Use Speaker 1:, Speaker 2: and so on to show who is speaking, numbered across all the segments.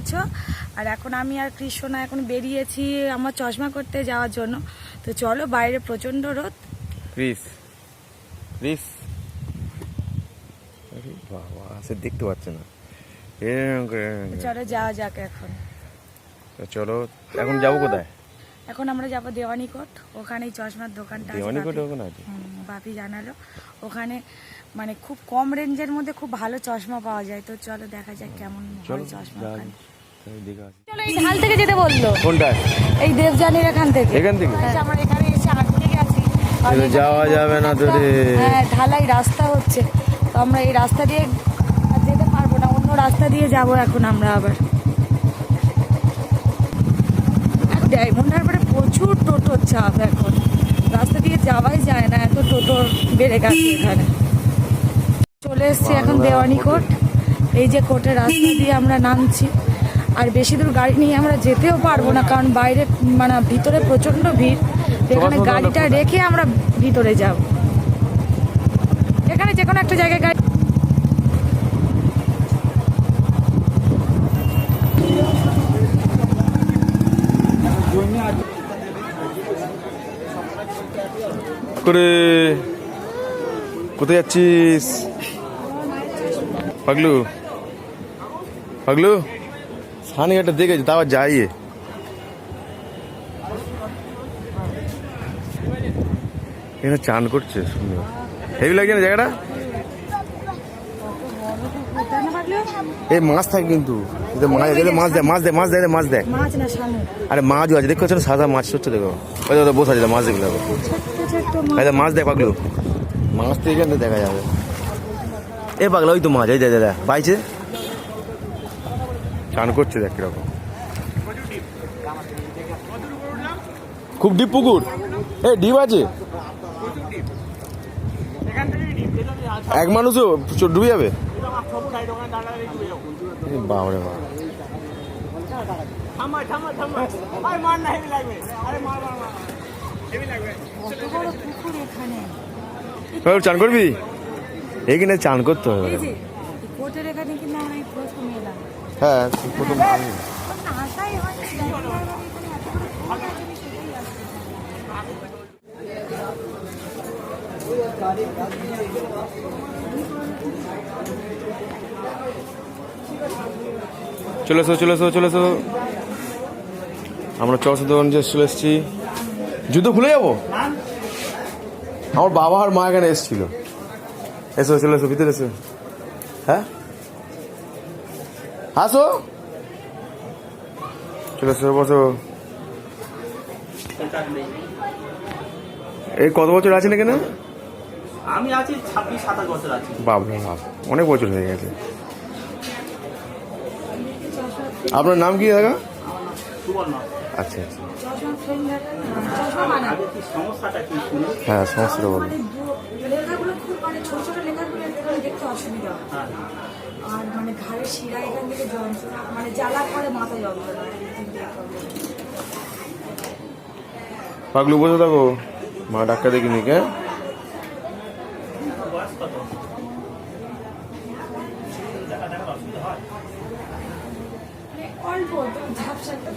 Speaker 1: আছো? আর এখন আমি আর কৃষ্ণা এখন বেরিয়েছি আমার চশমা করতে যাওয়ার জন্য। তো চলো বাইরে প্রচণ্ড রোদ।
Speaker 2: Chris Chris. বাবা সে দেখতে পাচ্ছে না।
Speaker 1: চলো যাওয়া যাক এখন।
Speaker 2: চলো এখন যাব কোথায়?
Speaker 1: এখন আমরা যাব দেওয়ানিকোট। ওখানেই চশমার দোকানটা বাপি-
Speaker 2: ওখানে আছে?
Speaker 1: বাপি জানালো। ওখানে মানে খুব কম রেঞ্জের মধ্যে খুব ভালো চশমা পাওয়া যায়। তো চলো দেখা যাক কেমন চশমা চলো এই ঢাল থেকে যেতে বলল? এই দেবজানির এখান থেকে।
Speaker 2: এখান থেকে?
Speaker 1: হ্যাঁ, আমরা এখানে এসে আটকে গেছি। আর
Speaker 2: যাওয়া যাবে না তো রে।
Speaker 1: হ্যাঁ ঢালাই রাস্তা হচ্ছে। তো আমরা এই রাস্তা দিয়ে যেতে পারব না অন্য রাস্তা দিয়ে যাব এখন আমরা আবার। ডায়মন্ড হারবারে প্রচুর টোটোর চাপ এখন। রাস্তা দিয়ে যাওয়াই যায় না এত টোটো বেড়ে গেছে এখানে। চলে এসছি এখন দেওয়ানি কোর্ট। এই যে কোর্টের রাস্তা দিয়ে আমরা নামছি। আর বেশি দূর গাড়ি নিয়ে আমরা যেতেও পারব না কারণ বাইরে মানে ভিতরে প্রচণ্ড ভিড়। এখানে গাড়িটা রেখে আমরা ভিতরে যাব। এখানে যে কোনো একটা জায়গায় গাড়ি
Speaker 2: করে কোথায় যাচ্ছিস? পাগলু? পাগলু? সানি একটা দেখেছি তাও যাই এখানে চান করছে সুন্দর হেভি লাগছে না জায়গাটা? এই মাছ থাকে কিন্তু। মাছ এতে মাছ দেয় মাছ দেয় মাছ দেয় মাছ দেয়। আরে মাছও আছে দেখো ছোট সাদা মাছ হচ্ছে দেখো। ওই তো বসে আছে মাছ
Speaker 1: ছোট্ট ছোট্ট মাছ
Speaker 2: দেখ পাগলু। মাছ তো এখানে দেখা যাবে। এ পাগলা ওই তো মাছ এই দে দাদা পাইছে চান করছে দেখ কীরকম। খুব ডিপ পুকুর। এ ডিপ আছে? এক মানুষও ডুবে যাবে? বাবারে বাবা
Speaker 1: এখানে
Speaker 2: চান করবি? এইখানে চান করতে হবে। হ্যাঁ প্রথম আমি। চলে এসো চলে এসো চলে এসো। আমরা চলে এসেছি। জুতো খুলে যাব? আমার বাবা আর মা এখানে এসেছিল। এসো, চলে এসো, ভিতরে এসো। হ্যাঁ? আসো। চলে এসো বসো। এই কত বছর আছেন এখানে?
Speaker 3: আমি আছি ছাব্বিশ সাতাশ বছর আছি।
Speaker 2: বাবরে বাপ অনেক বছর হয়ে গেছে। আপনার নাম কি দাদা? আচ্ছা আচ্ছা। হ্যাঁ সমস্যাটা বলুন।
Speaker 1: মানে লেখাগুলো খুব মানে ছোট ছোট লেখাগুলো দেখতে অসুবিধা হয়
Speaker 3: হ্যাঁ।
Speaker 1: আর মানে শিরা এখান থেকে মানে জ্বালা করে মাথা।
Speaker 2: পাগলু, বসে থাকো মা ডাক্তার দেখিনি, কে
Speaker 3: বয়স কত
Speaker 1: মানে অল্প তো ঝাপসা একটা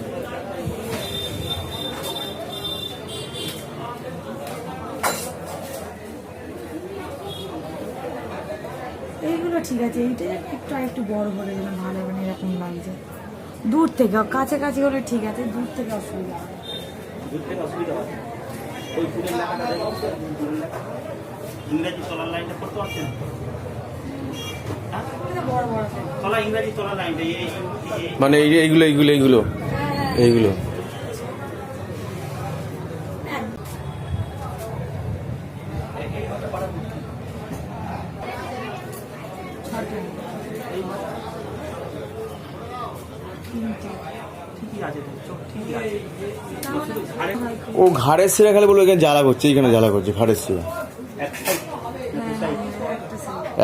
Speaker 1: এইগুলো ঠিক আছে এইটা একটু আর একটু বড় হলে যেন ভালো মানে এরকম লাগছে। দূর থেকে কাছাকাছি হলে ঠিক আছে দূর থেকে অসুবিধা
Speaker 3: দূর থেকে অসুবিধা ওই ফুলের লেখাটা দেখো। ফুলের লেখা। ইংরেজি তলার লাইনটা করতে পারছেন হ্যাঁ?
Speaker 1: বড় বড় থাকে
Speaker 3: ইংরেজি তলার লাইনটা এই এই- এই-
Speaker 2: মানে এই এইগুলো এইগুলো এইগুলো। এইগুলো
Speaker 3: ঠিকই আছে তো, চোখ ঠিকই আছে শুধু ঘাড়ে
Speaker 2: ও ঘাড়ের শিরা খালি বলে এখানে জ্বালা করছে এইখানে জ্বালা করছে ঘাড়ের শিরা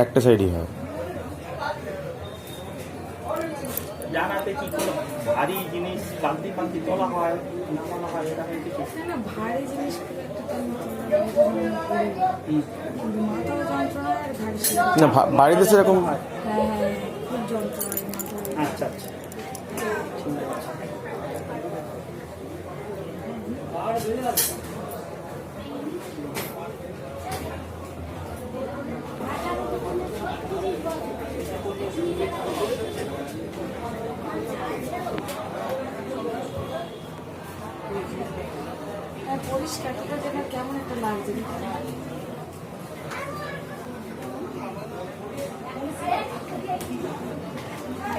Speaker 2: একটা সাইডই হয়
Speaker 3: জানাতে কি কোনো ভারী জিনিস পান্তি পান্তি তোলা হয় নামানো হয় এটা
Speaker 1: না, না ভারী জিনিস তেমন তোলা হয় না, না।
Speaker 3: হুম।
Speaker 1: কিন্তু মাথাও যন্ত্রণা হয় আর ঘাড়ে শিরা।
Speaker 2: না ভা- বাড়িতে সেরকম
Speaker 1: হ্যাঁ হ্যাঁ খুব যন্ত্রণা হয় মাথায়।
Speaker 3: আচ্ছা আচ্ছা
Speaker 1: হ্যাঁ,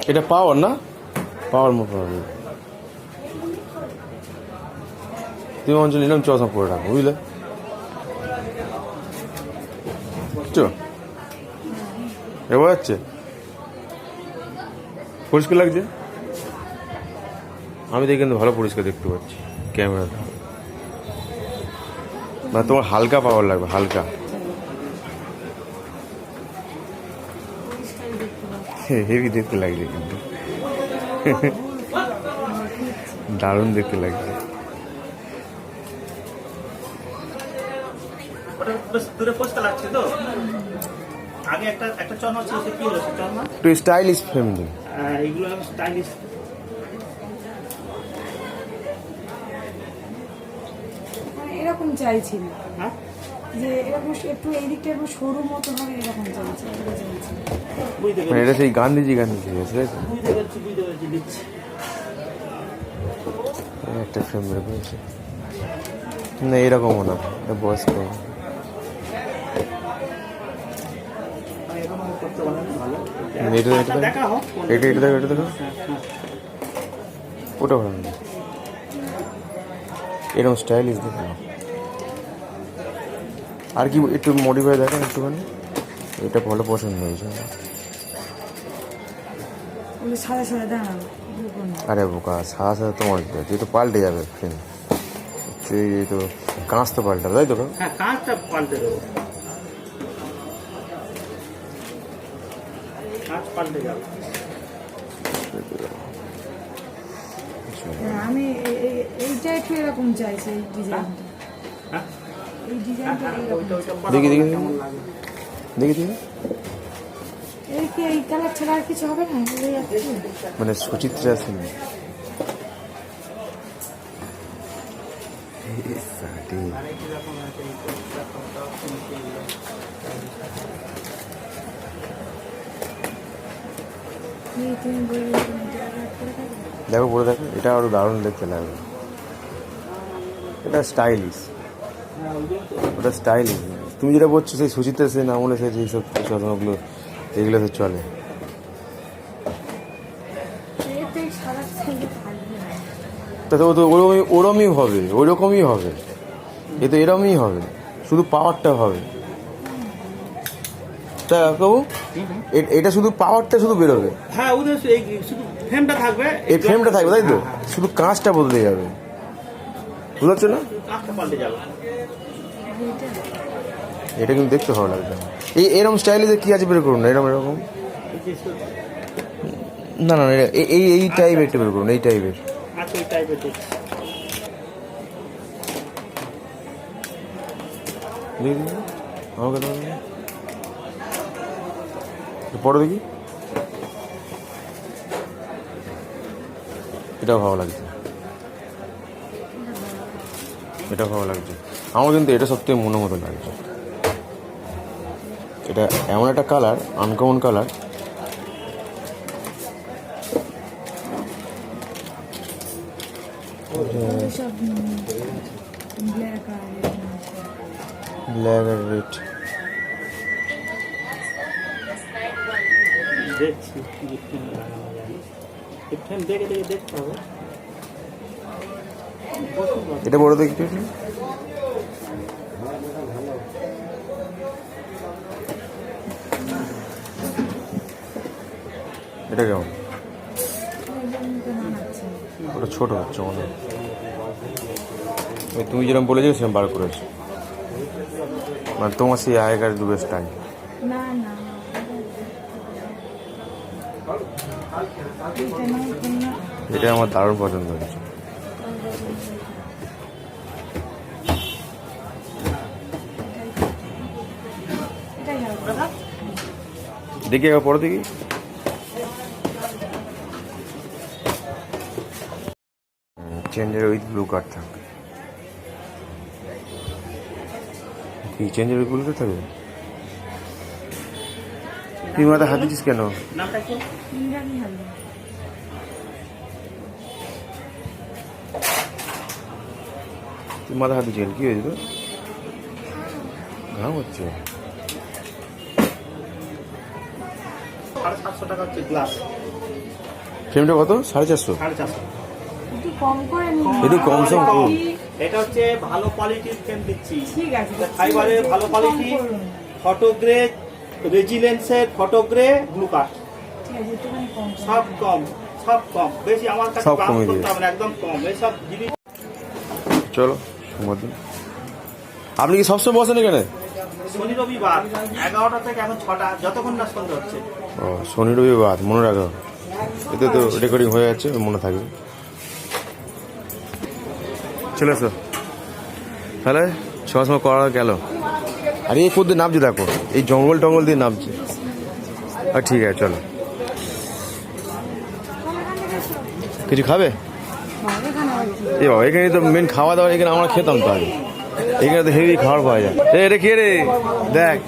Speaker 1: এটা
Speaker 2: পাওয়ার না? পাওয়ার মতো হবে তুমি অঞ্চল নিলাম চশমা পরে রাখো বুঝলে এবার যাচ্ছে পরিষ্কার লাগছে আমি দেখি কিন্তু ভালো পরিষ্কার দেখতে পাচ্ছি ক্যামেরাতে না তোমার হালকা পাওয়ার লাগবে হালকা হেভি দেখতে লাগছে কিন্তু দারুণ দেখতে লাগছে
Speaker 3: ওটা বেশ দূরে লাগছে তো। আগে একটা একটা চশমা ছিল সে কি হলো সে চশমা
Speaker 2: একটু স্টাইলিশ ফ্যামিলি।
Speaker 3: এগুলো স্টাইলিশ।
Speaker 1: মানে এরকম চাইছিল।
Speaker 3: হ্যাঁ?
Speaker 1: যে এরকম একটু এই দিকটা একটু সরু মতো হবে এরকম চাইছে
Speaker 2: মানে এটা সেই গান্ধীজি গান্ধীজি আছে
Speaker 3: বুঝতে পেরেছি বুঝতে পেরেছি দিচ্ছি।
Speaker 2: একটা ফ্রেম না এরকমও না এটা বয়স্ক
Speaker 3: আমি এরকম করতে পারলাম না, ভালো
Speaker 2: এটা এটা
Speaker 3: আচ্ছা,
Speaker 2: এটা এটা দেখো এটা দেখো
Speaker 3: হ্যাঁ, হ্যাঁ।
Speaker 2: ওটা ভালো না এরকম স্টাইলিশ দেখো। আর কি একটু মডিফাই দেখেন একটুখানি এটা ভালো পছন্দ হয়েছে। আরে বোকা সাদা সাদা তোমার? এ তো পাল্টে যাবে ফ্রেম এই তো কাঁচ তো পাল্টাবে তাই তো?
Speaker 3: হ্যাঁ কাঁচটা পাল্টে দেবো কাঁচ পাল্টে যাবে।
Speaker 1: হ্যাঁ, আমি এইটা একটু এরকম চাইছি এই ডিজাইনটা
Speaker 3: হ্যাঁ?
Speaker 1: এই ডিজাইনটা
Speaker 3: ওইটা
Speaker 1: এইরকম
Speaker 3: ওইটা
Speaker 2: দেখি, দেখি, দেখি। দেখি দেখি।
Speaker 1: এই কি এই কালার ছাড়া আর কিছু হবে না?
Speaker 2: মানে সুচিত্রা সিং।
Speaker 1: এই তুমি বললে তুমি এটা করে থাকবে
Speaker 2: দেখো, পরে দেখো। এটা আরও দারুণ দেখতে লাগবে এটা স্টাইলিশ ওটা স্টাইলিশ তুমি যেটা বলছো, সেই সুচিত্রা সেন আমলে সেই যেসব চশমাগুলো, এগুলো তো চলে।
Speaker 1: না
Speaker 2: তো ওরকমই ওরমই হবে ওইরকমই হবে। এ তো এরমই হবে। শুধু পাওয়ারটা হবে। তা কাকু এটা শুধু পাওয়ারটা শুধু বেরোবে?
Speaker 3: হ্যাঁ ওদের এই শুধু ফ্রেমটা থাকবে।
Speaker 2: এই ফ্রেমটা থাকবে তাই তো?
Speaker 3: হ্যাঁ, হ্যাঁ।
Speaker 2: শুধু কাঁচটা বদলে যাবে। বুঝতে না?
Speaker 3: কাঁচটা পাল্টে যাবে।
Speaker 2: এটা কিন্তু দেখতে ভালো লাগবে। এই এরকম স্টাইলে কি আছে বের করুন এরকম এরকম?
Speaker 3: যে
Speaker 2: না না এটা- এই এই টাইপের বের করুন এই টাইপের
Speaker 3: আচ্ছা এই টাইপের।
Speaker 2: আমাকে দেখি। পরে দেখি। এটাও ভালো লাগছে। এটা ভালো লাগছে। আমার কিন্তু এটা সত্যি মনের মতো লাগছে। এটা এমন একটা কালার আনকমন কালার
Speaker 1: ব্ল্যাক আর
Speaker 2: রেড
Speaker 3: দেখছি কি ফ্রেম লাগানো যায় এই ফ্রেম দেখে দেখে দেখতে হবে।
Speaker 2: এটা বড় দেখি এটা কেমন। ওটা ছোট হচ্ছে মনে হয়। ওই তুমি যেরকম বলেছ সেরকম বার করেছ। মানে তোমার সেই আগেকার যুগের স্টাইল
Speaker 1: না না। এটা
Speaker 2: আমার দারুণ পছন্দ হয়েছে। দেখি একবার পরে দেখি। চেঞ্জের উইথ ব্লু কার্ড থাকবে। কি, চেঞ্জের বলতে থাকবে? তুই মাথা হাত দিচ্ছিস কেন
Speaker 3: নামটা কি
Speaker 1: ইন্দ্রাণী হালদার
Speaker 2: তুই মাথা হাতে দিচ্ছিস কেন? কি হয়েছে তোর? ঘাম হচ্ছে।
Speaker 3: সাড়ে সাতশো টাকা হচ্ছে গ্লাস
Speaker 2: ফ্রেমটা কত? সাড়ে চারশো?
Speaker 3: সাড়ে চারশো।
Speaker 1: একটু কম
Speaker 2: একটু কম সম
Speaker 3: এটা হচ্ছে ভালো কোয়ালিটির ফ্রেম দিচ্ছি।
Speaker 1: ঠিক আছে
Speaker 3: ফাইবারের ভালো কোয়ালিটি
Speaker 1: কম করুন।
Speaker 3: ফটোগ্রে রেজিলেন্সের ফটোগ্রে
Speaker 1: কম করুন।
Speaker 3: সব কম সব কম। বেশি আমার কাছে করতে হবে একদম কম। এইসব জিনিস
Speaker 2: চলো। আপনি কি সবসময় বসেন এখানে?
Speaker 3: শনি রবিবার এগারোটা থেকে এখন ছটা যতক্ষণ না সন্ধ্যা হচ্ছে।
Speaker 2: ও শনি রবিবার মনে রাখো। এতে তো রেকর্ডিং হয়ে যাচ্ছে মনে থাকবে। চলে এসো। তাহলে সবার সময় করা গেল। আর এই কোথায় নামছে দেখো এই জঙ্গল টঙ্গল দিয়ে নামছে। আর ঠিক আছে চলো। কিছু খাবে? এ এখানে তো মেন খাওয়া দাওয়া এখানে আমরা খেতাম তো আগে। এখানে তো হেভি খাবার পাওয়া যায়। এ রে কে রে? দেখ।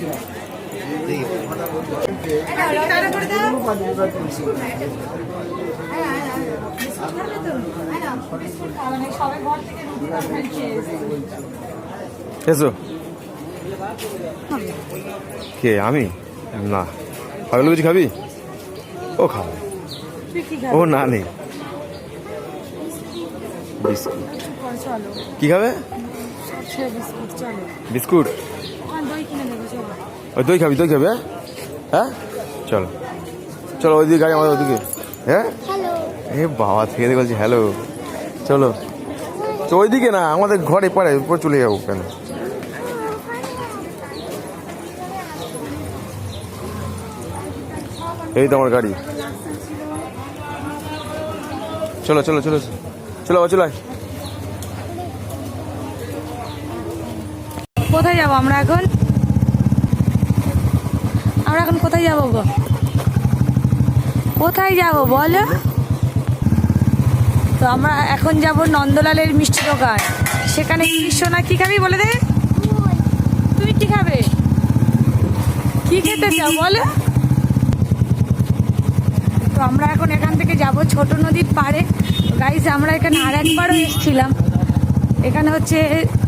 Speaker 2: কে, আমি? না। পাগল খাবি? ও খাবে। ও না নেই। বিস্কুট।
Speaker 1: কর,
Speaker 2: কি খাবে?
Speaker 1: বিস্কুট চলো।
Speaker 2: বিস্কুট?
Speaker 1: ওখানে দই কিনে দেবো চলো।
Speaker 2: ওই দই খাবি দই খাবি হ্যাঁ? হ্যাঁ? চলো। চলো ওইদিকে গাড়ি আমাদের ওইদিকে। হ্যাঁ? এ বাবা থেকে দেখে বলছি হ্যালো। চলো। তো ওইদিকে না আমাদের ঘরে পরে উপর চলে যাব কেন? এই তো আমার গাড়ি। চলো চলো চলো। চলো চলো
Speaker 1: কোথায় যাব আমরা এখন? আমরা এখন কোথায় যাব গো? কোথায় যাব বলো? তো আমরা এখন যাব নন্দলালের মিষ্টি দোকান। সেখানে কি সোনা কি খাবি বলে দে? তুমি কি খাবে? কি খেতে চাও বলো? তো আমরা এখন এখান থেকে যাব ছোট নদীর পাড়ে। গাইজ আমরা এখানে আর একবারও এসেছিলাম। এখানে হচ্ছে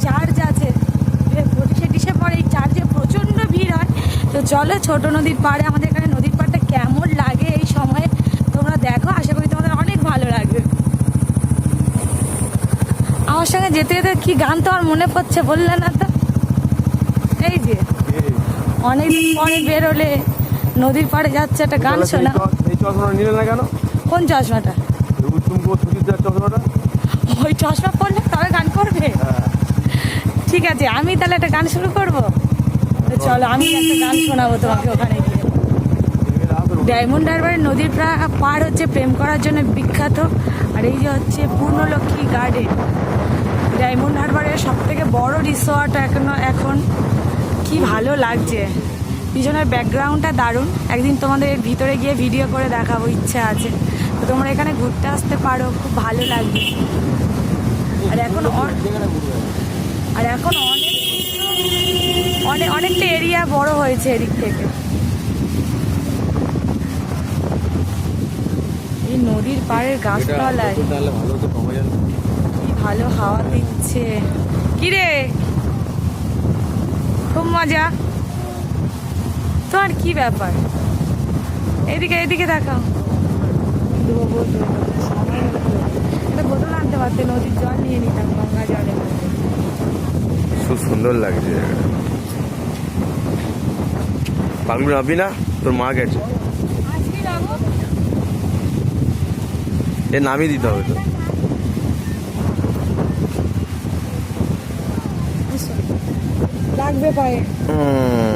Speaker 1: চার্চ আছে। পঁচিশে ডিসেম্বর এই চার্চে প্রচণ্ড ভিড় হয়। তো চলো ছোট নদীর পাড়ে আমাদের এখানে নদীর পাড়টা কেমন লাগে এই সময়ে? তোমরা দেখো আশা করি তোমাদের অনেক ভালো লাগবে। আমার সঙ্গে যেতে যেতে কি গান তো মনে পড়ছে বললে না তো? এই যে অনেকদিন পরে বেরোলে নদীর পাড়ে যাচ্ছে একটা গান শোনা।
Speaker 2: কেন?
Speaker 1: চশমাটা? ওই চশমা পড়লে তবে গান করবে? ঠিক আছে আমি তাহলে একটা গান শুরু করব? তো চলো আমি একটা গান শোনাবো তোমাকে ওখানে গিয়ে। ডায়মন্ড হারবারের নদীর প্রা- পার হচ্ছে প্রেম করার জন্য বিখ্যাত আর এই যে হচ্ছে পূর্ণলক্ষ্মী গার্ডেন। ডায়মন্ড হারবারের সব থেকে বড় রিসর্ট এখনও এখন কি ভালো লাগছে? পিছনের ব্যাকগ্রাউন্ডটা দারুণ। একদিন তোমাদের ভিতরে গিয়ে ভিডিও করে দেখাবো ইচ্ছা আছে। তো তোমরা এখানে ঘুরতে আসতে পারো খুব ভালো লাগবে। আর এখন আর এখন অনেক অনেক অনেকটা এরিয়া বড় হয়েছে এদিক থেকে। এই নদীর পাড়ের গাছতলায়
Speaker 2: তো
Speaker 1: কি ভালো হাওয়া দিচ্ছে। কি রে খুব মজা। তোমার কি ব্যাপার? এদিকে এদিকে দেখাও। দেবো সময় একটা বোতল আনতে পারতে নদীর জল নিয়ে নিতাম গঙ্গা জলে
Speaker 2: খুব সুন্দর লাগছে। পাগলু নামবি না? তোর মা গেছে। এ নামিয়ে দিতে হবে তো।
Speaker 1: লাগবে পায়ে।
Speaker 2: হুম।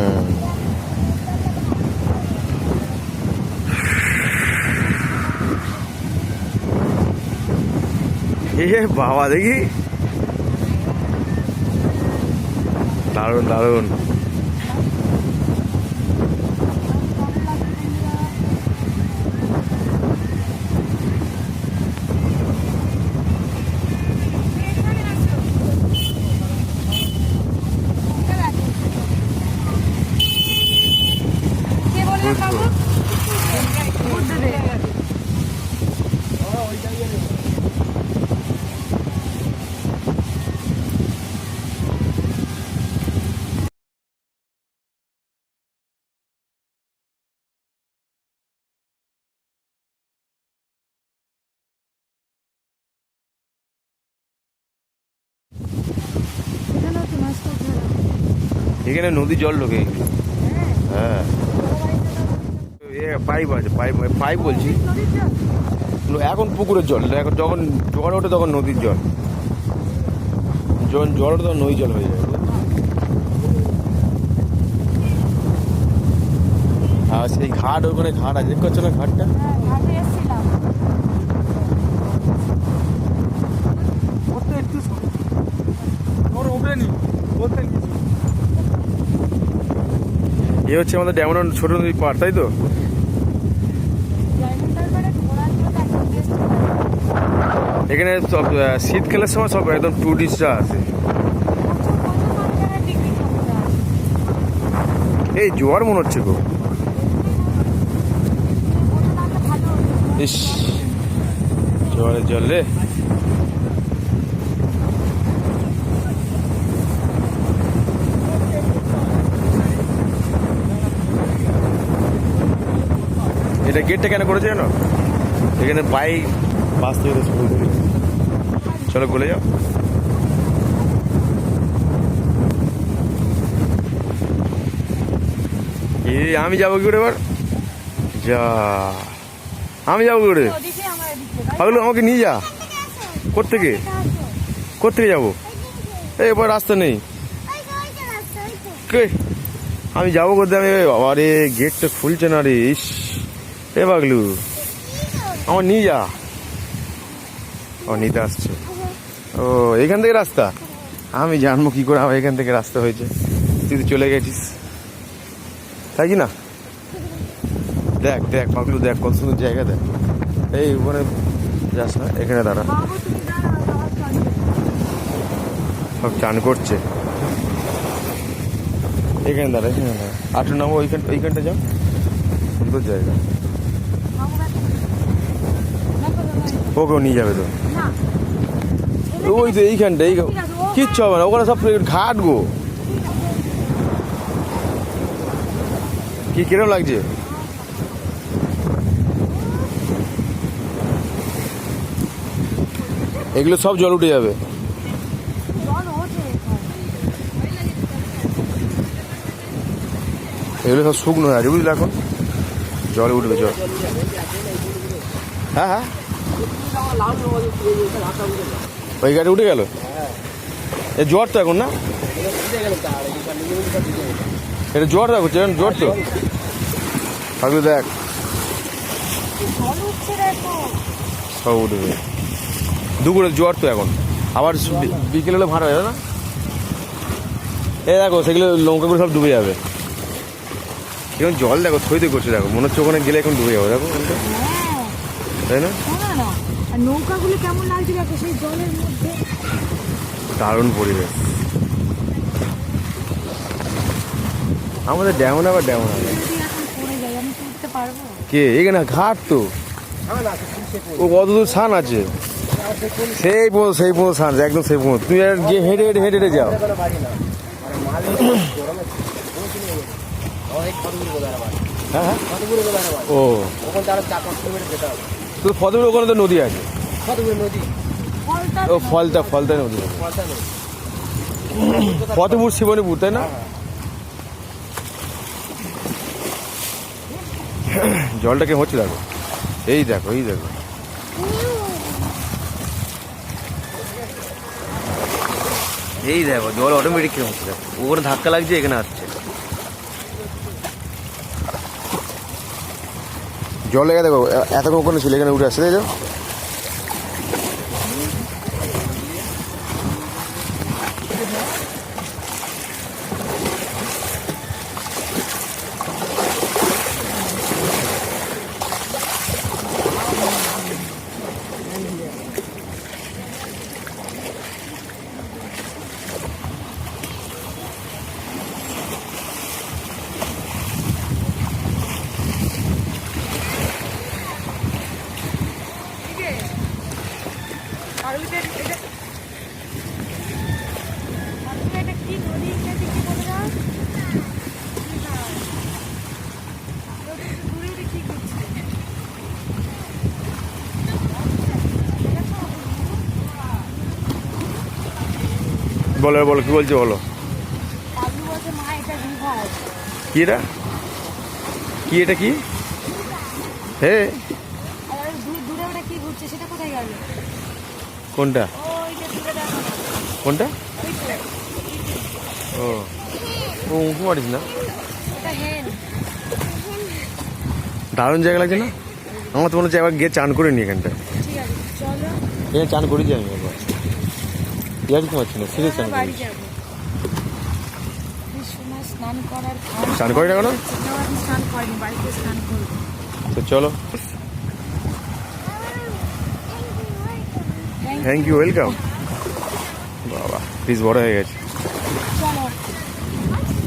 Speaker 2: এ বাবা দেখি। দারুণ দারুণ। এখানে নদী জল ঢোকে। হ্যাঁ। পাইপ আছে, পাইপ পাইপ বলছি। এখন পুকুরের জল, এখন যখন জোয়ার ওঠে তখন নদীর জল। যখন জল ওঠে তখন নদী জল হয়ে যাবে আর সেই ঘাট, ওখানে ঘাট আছে পাচ্ছ না ঘাটটা?
Speaker 1: ঘাটে এসেছিলাম
Speaker 2: এ হচ্ছে আমাদের ডেমন ছোট নদী পার তাই তো? এখানে সব শীতকালের সময় সব একদম টুরিস্টরা আসে। এই জোয়ার মনে হচ্ছে গো। ইস, জোয়ারের জল এটা গেটটা কেন করেছে জানো? এখানে বাইক বাস থেকে চলো বলে যাও। এই আমি যাব কি করে এবার? যা, আমি যাব কি করে? পাগলু, আমাকে নিয়ে যা। কোত্থেকে? কোত্থেকে যাব? এবার রাস্তা নেই। কে? আমি যাব করতে আমি, আরে গেটটা খুলছে না রে, ইস। এ পাগলু আমার নিয়ে যা। ও, নিতে আসছে। ও, এখান থেকে রাস্তা? আমি জানব কি করে আমার এখান থেকে রাস্তা হয়েছে। তুই তো চলে গেছিস। তাই কি না? দেখ দেখ পাগলু দেখ, কত সুন্দর জায়গা, দেখ। এই, ওখানে যাস না, এখানে দাঁড়া। সব চান করছে। এখানে দাঁড়া এখানে দাঁড়া। আঠেরো নামো ওইখান, ওইখানটা যাও। সুন্দর জায়গা। ওকেও নিয়ে যাবে তো। ওই তো এইখানটা এই কিচ্ছু হবে না ওখানে সব ঘাট গো। কি কিরম লাগছে? এগুলো সব জল উঠে যাবে। এগুলো সব শুকনো আছে বুঝলি এখন? জল উঠবে জল। হ্যাঁ হ্যাঁ। ওই গাড়ি উঠে গেল? এ জ্বর তো এখন না? এটা জ্বর দেখো জ্বর তো। থাকলে দেখ। সব উঠবে দুপুরে জ্বর তো এখন। আবার বিকেলে হলে ভাড়া যাবে না? এ দেখো, সেগুলো লঙ্কাগুলো সব ডুবে যাবে। এখন জল দেখো, থইতে করছে দেখো। মনে হচ্ছে ওখানে গেলে এখন ডুবে যাবে, দেখো। তাই না?
Speaker 1: আর নৌকাগুলো কেমন লাগছে দেখো সেই জলের মধ্যে।
Speaker 2: দারুণ পরিবেশ। আমাদের ডেমন আবার ডেমন আবার
Speaker 1: কি উঠতে পারব?
Speaker 2: কে? এখানে ঘাট তো। ও কত দূর সান আছে? সেই পর্যন্ত সেই পর্যন্ত সান আছে, একদম সেই পর্যন্ত। তুমি আর গিয়ে হেঁটে হেঁটে হেঁটে হেঁটে যাও। হ্যাঁ হ্যাঁ। ও। তো ফতেপুর ওখানে তো নদী আছে।
Speaker 1: ফলটা
Speaker 2: ও ফলতা ফলতা নদী। ফতেপুর শিবনীপুর তাই না? জলটা কেমন হচ্ছে দেখো। এই দেখো এই দেখো। এই দেখো জল অটোমেটিক কেমন হচ্ছে দেখো। ওখানে ধাক্কা লাগছে এখানে আসছে। জল লেগে দেখো এত ওখানে ছিল এখানে উঠে আসছে তাই
Speaker 1: বলো
Speaker 2: বলো কি বলছো বলো। কি এটা? কি এটা কি? হে। কোনটা? কোনটা? ও ও উঁকু মারিস না? দারুণ জায়গা লাগছে না? আমার তো মনে হচ্ছে একবার গিয়ে চান করে নি এখানটা এখানে চান করেছি আমি। ইয়ার মারছি না সিরিয়াস চান
Speaker 1: আমরা বাড়ি
Speaker 2: করেছি
Speaker 1: স্নান করার
Speaker 2: স্নান করি না কেন?
Speaker 1: স্নান করিনি বাড়িতে স্নান করব।
Speaker 2: তো চলো। থ্যাংক ইউ ওয়েলকাম বাবা পিস বড় হয়ে গেছে।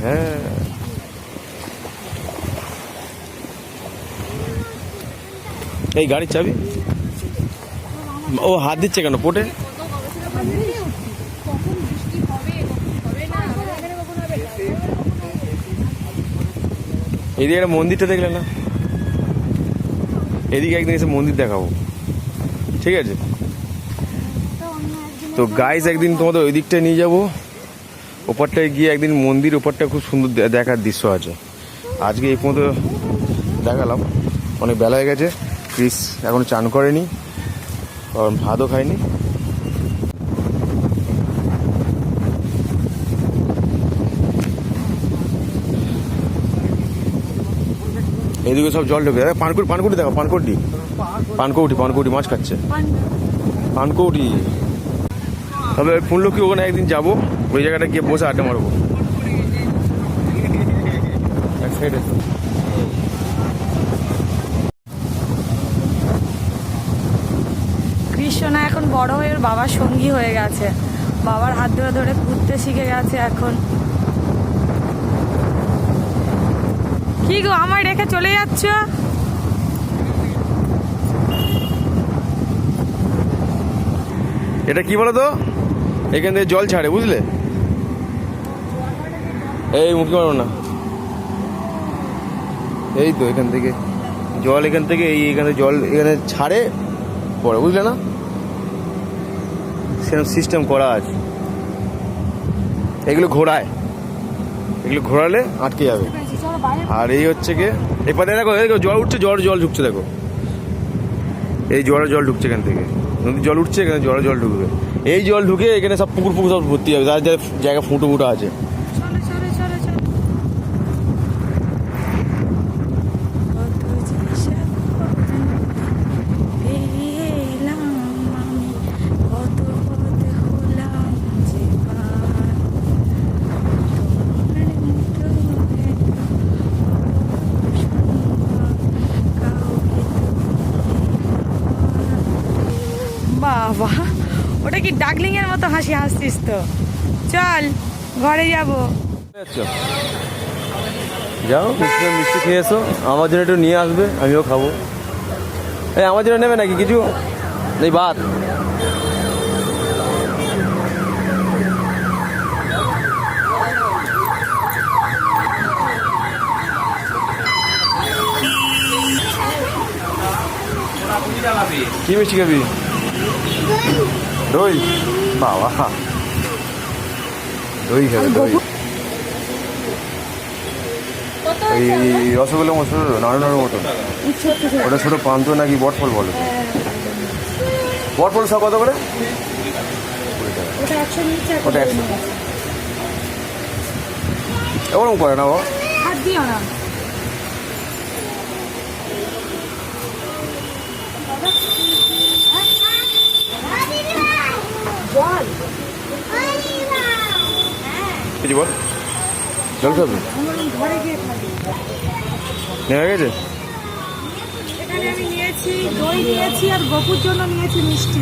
Speaker 2: হ্যাঁ। এই গাড়ির চাবি? ও হাত দিচ্ছে কেন পোটে
Speaker 1: কখন বৃষ্টি হবে হবে না এখানে কখন হবে
Speaker 2: এদিকে একটা মন্দিরটা দেখলে না? এদিকে একদিন এসে মন্দির দেখাবো। ঠিক আছে? তো গাইজ একদিন তোমাদের ওই দিকটায় নিয়ে যাব। ওপারটায় গিয়ে একদিন মন্দির ওপারটা খুব সুন্দর দেখার দৃশ্য আছে। আজকে এই পর্যন্ত দেখালাম। অনেক বেলা হয়ে গেছে। ক্রিস এখন চান করেনি। কারণ ভাতও খায়নি। এদিকে সব জল ঢুকে দেখ পানকুটি পানকুটি দেখো, পানকুটি। পানকৌটি পানকৌটি, মাছ খাচ্ছে। পানকৌটি। তবে ফুললক্ষ্মী ওখানে একদিন যাব। ওই জায়গাটা গিয়ে বসে আড্ডা মারবো।
Speaker 1: কৃষ্ণা এখন বড় হয়ে বাবার সঙ্গী হয়ে গেছে। বাবার হাত ধরে ধরে ঘুরতে শিখে গেছে এখন। কি গো, আমায় রেখে চলে যাচ্ছ?
Speaker 2: এটা কি বলো তো এখান থেকে জল ছাড়ে, বুঝলে? এই মুখে মারো না। এই তো এখান থেকে জল এখান থেকে, এই এখানে জল এখানে ছাড়ে পড়ে বুঝলে না? সেরকম সিস্টেম করা আছে। এগুলো ঘোরায় এগুলো ঘোরালে আটকে যাবে। আর এই হচ্ছে কি এই পাতে দেখো দেখো, জল উঠছে, জল জল ঢুকছে, দেখো। এই জলে জল ঢুকছে এখান থেকে। নদীর জল উঠছে, এখানে জলে জল ঢুকবে। এই জল ঢুকে এখানে সব পুকুর পুকুর সব ভর্তি হবে তার জায়গা ফুটো ফুটো আছে
Speaker 1: চলো চলো চলো চলো কত জিনিস পেরিয়ে এলাম আমি কত পথ হলাম যে পার। তোমার মতো এত সুন্দর কাউকে তো বাবা এর মতো হাসি হাসছিস তো। চল, ঘরে যাব।
Speaker 2: আচ্ছা। যাও, মিষ্টি মিষ্টি খেয়ে এসো। আমার জন্য একটু নিয়ে আসবে, আমিও খাব। এই, আমার জন্য নেবে নাকি কিছু? এই, ভাত। কি মিষ্টি খাবি? দই? বাবা। দই খাবে দই। এই রসগোল্লা মশলা নাড়ু নাড়ু মতো। ওটা ছোটো পান্ত নাকি বটফল বলে? বটফল সব কত করে?
Speaker 1: ওটা একশো নিচে
Speaker 2: ওরকম করে না ও
Speaker 1: হাত দিও না জল।
Speaker 2: কিছু বল। জল খাবি?
Speaker 1: ঘরে গিয়ে খাবি
Speaker 2: নেওয়া গেছে?
Speaker 1: এখানে আমি নিয়েছি দই নিয়েছি আর গপুর জন্য নিয়েছি মিষ্টি।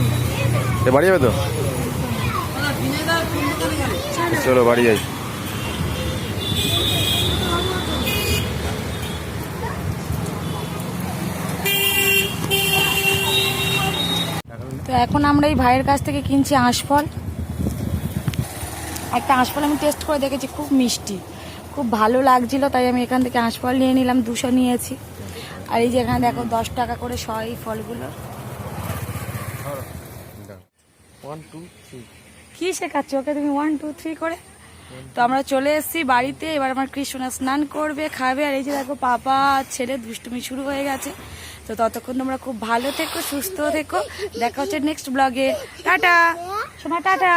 Speaker 2: এ বাড়ি যাবে তো? চলো বাড়ি যাই।
Speaker 1: তো এখন আমরা এই ভাইয়ের কাছ থেকে কিনছি আঁশফল। একটা আঁশফল আমি টেস্ট করে দেখেছি খুব মিষ্টি। খুব ভালো লাগছিল তাই আমি এখান থেকে আঁশফল নিয়ে নিলাম দুশো নিয়েছি। আর এই যে এখানে দেখো দশ টাকা করে শ এই ফলগুলো। কি শেখাচ্ছ ওকে তুমি? ওয়ান টু থ্রি করে? তো আমরা চলে এসেছি বাড়িতে, এবার আমার কৃষ্ণা স্নান করবে, খাবে, আর এই যে দেখো পাপা ছেলে দুষ্টুমি শুরু হয়ে গেছে। তো ততক্ষণ তোমরা খুব ভালো থেকো, সুস্থ থেকো। দেখা হচ্ছে নেক্সট ব্লগে টাটা! সোনা টাটা!